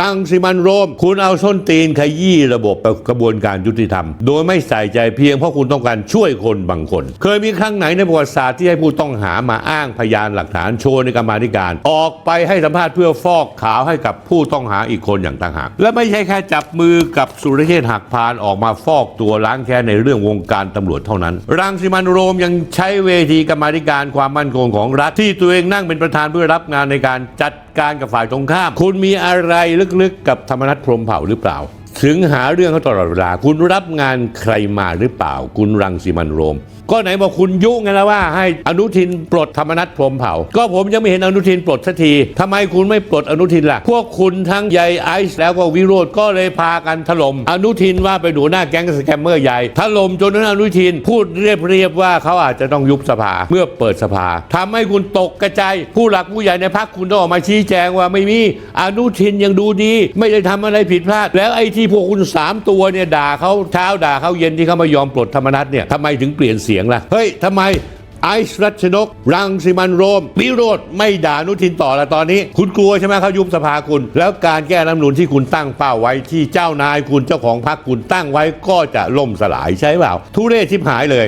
รังสิมันโรม คุณเอาส้นตีนขยี้ระบบกระบวนการยุติธรรม โดยไม่ใส่ใจเพียงเพราะคุณต้องการช่วยคนบางคน เคยมีครั้งไหนในประวัติศาสตร์ที่ให้ผู้ต้องหามาอ้างพยานหลักฐานโชว์ในกรรมาธิการ ออกไปให้สัมภาษณ์เพื่อฟอกขาวให้กับผู้ต้องหาอีกคนอย่างต่างหากและไม่ใช่แค่จับมือกับสุรเชษฐ์หักพานออกมาฟอกตัวล้างแค้นในเรื่องวงการตำรวจเท่านั้น รังสิมันโรมยังใช้เวทีกรรมาธิการความมั่นคงของรัฐที่ตัวเองนั่งเป็นประธานเพื่อรับงานในการจัด การกับฝ่ายตรงข้าม คุณมีอะไรลึกๆกับธรรมนัฐพรหมเผ่าหรือเปล่า ถึงหาเรื่องเขาตลอดเวลา คุณรับงานใครมาหรือเปล่า คุณรังสิมันโรม ก็ไหนบอกคุณยุ่งไงแล้วว่า ให้อนุทินปลดธรรมนัฐพรมเผ่า ก็ผมยังไม่เห็นอนุทินปลดสักทีทำไมคุณไม่ปลดอนุทินล่ะ พวกคุณทั้งใยไอซ์แล้วก็วิโรธก็เลยพากันถล่มอนุทินว่าไปนหัวหน้าแก๊งสแกมเมอร์ใหญ่ถล่มจนนอนุทินพูดเรียบๆว่าเขาอาจจะต้องยุบสภาเมื่อเปิดสภาทำให้คุณตกกระจายผู้หลักผู้ใหญ่ในพักคุณต้องออกมาชี้แจงว่าไม่มีอนุทินยังดูดี ไม่ได้ทำอะไรผิดพลาดแล้วไอ้ที่พวกคุณสามตัวเนี่ยด่าเขาเช้าด่าเขาเย็นที่เขาไม่ยอมปลดธรรมนัตเนี่ยทำไมถึงเปลี่ยนเสียงล่ะ เฮ้ยทำไมไอซ์รัชนก รังสิมันโรมวิโรธไม่ด่านุทินต่อละตอนนี้ คุณกลัวใช่ไหมเขายุบสภาคุณ แล้วการแก้รัฐมนูญที่คุณตั้งเป้าไว้ที่เจ้านายคุณเจ้าของพรรคคุณตั้งไว้ก็จะล่มสลายใช่เปล่า ทุเรศชิบหายเลย